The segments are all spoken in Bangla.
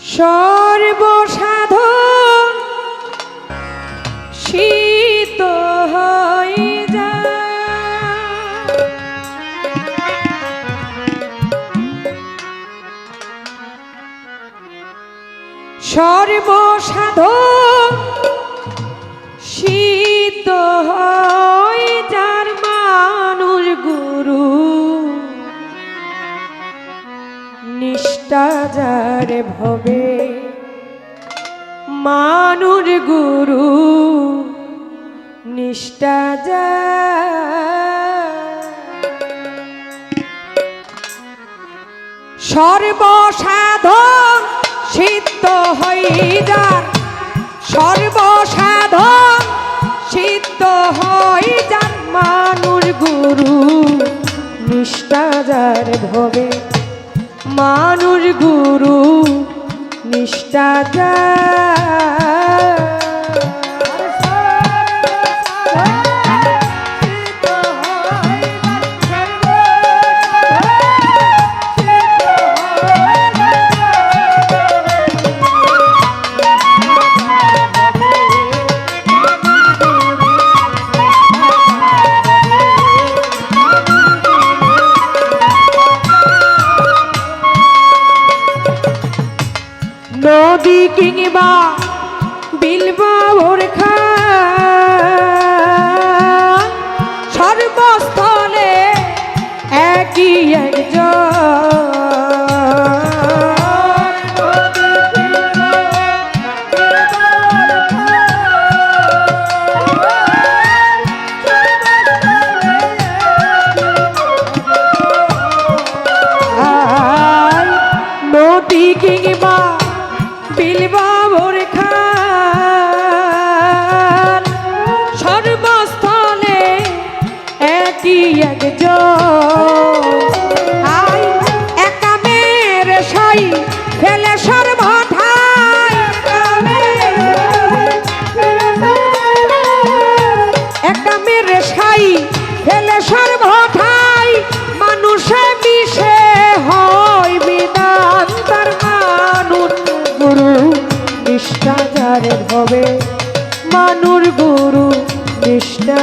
সর্বসাধন শীত হয়ে যায়। সর্বসাধন শীত হয় নিষ্ঠা যার ভবে। মানুষ গুরু, নিষ্ঠা যা সর্বসাধন সিদ্ধ হইদার সর্বসাধন সিদ্ধ হই যান মানুষ গুরু, নিষ্ঠা যার ভবে। মানুষ গুরু নিষ্ঠা কিংবা ফেলে সর্বঠাই মানুষে মিশে হয় বিধান তার মানুষ গুরু নিষ্ঠাচারের হবে। মানুষ গুরু নিষ্ঠা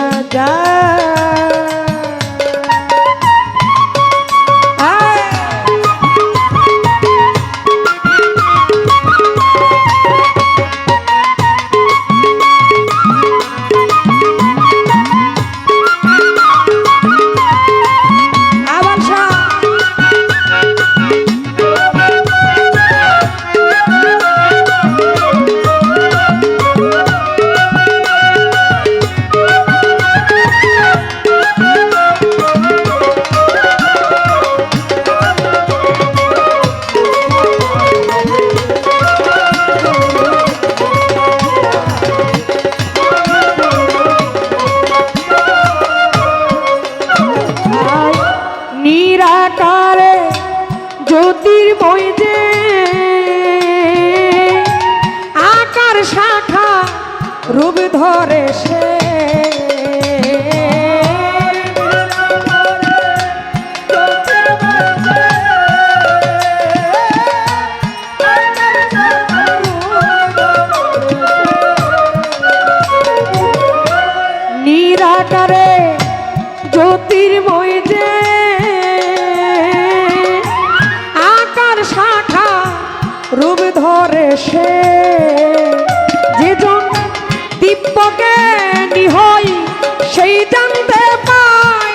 নিরাকারে জ্যোতির্ময় যে আকার শাখা রূপ ধরে সে। রূপ সে। যেজন দিব্যজ্ঞানী হয় সেই জানতে পাই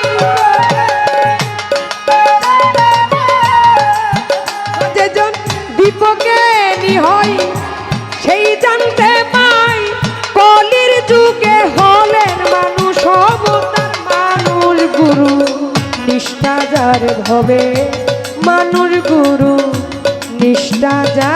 যেজন দিব্যজ্ঞানী হয় সেই জানতে পাই কলির যুগে হলেন মানুষ অবতার মানুষ গুরু। নিষ্ঠা যার ভবে মানুষ গুরু। নিষ্ঠা যা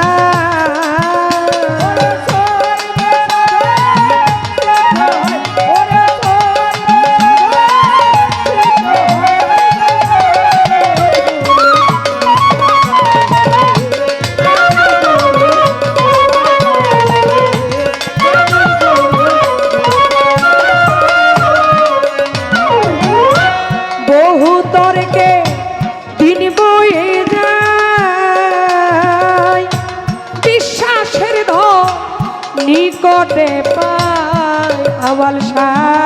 নিকটে পায় আওয়াল শাহ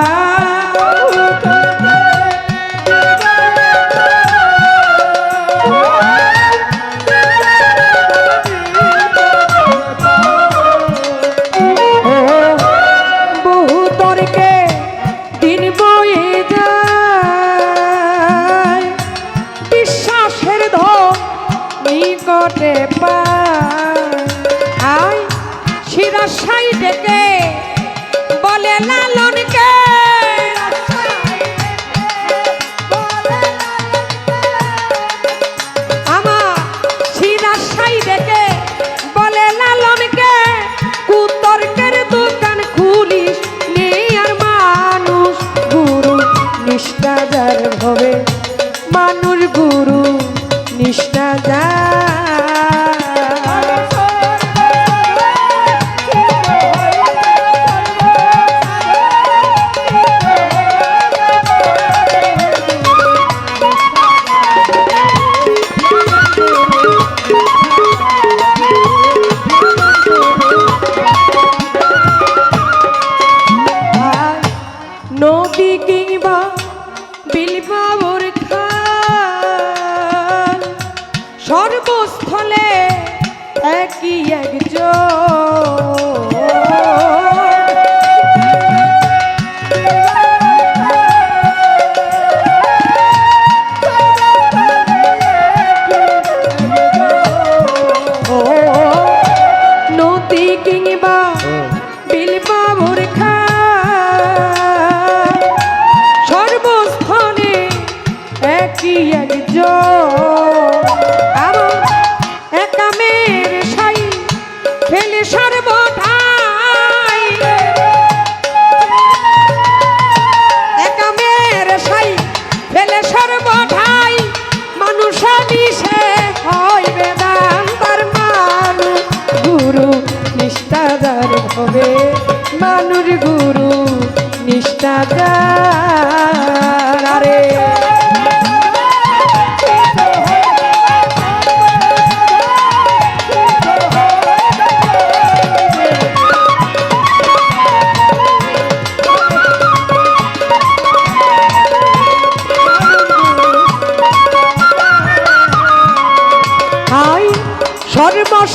নদী কিংবা বিলবাবর খাল সর্বস্থলে একই একজন। একই একজন।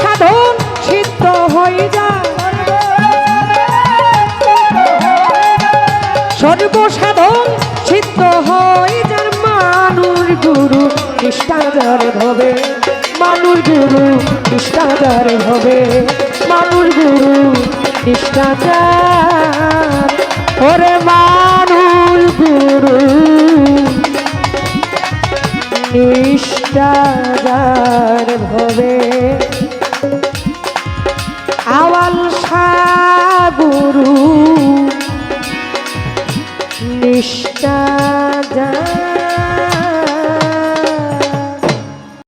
সর্বসাধন সিদ্ধ হয়ে যায়। সর্বসাধন সিদ্ধ হয়ে যার মানুষ গুরু নিষ্ঠাদার হবে। মানুষ গুরু নিষ্ঠাদার হবে। মানুষ গুরু নিষ্ঠাদার ওরে মানুষ গুরু নিষ্ঠাদার হবে।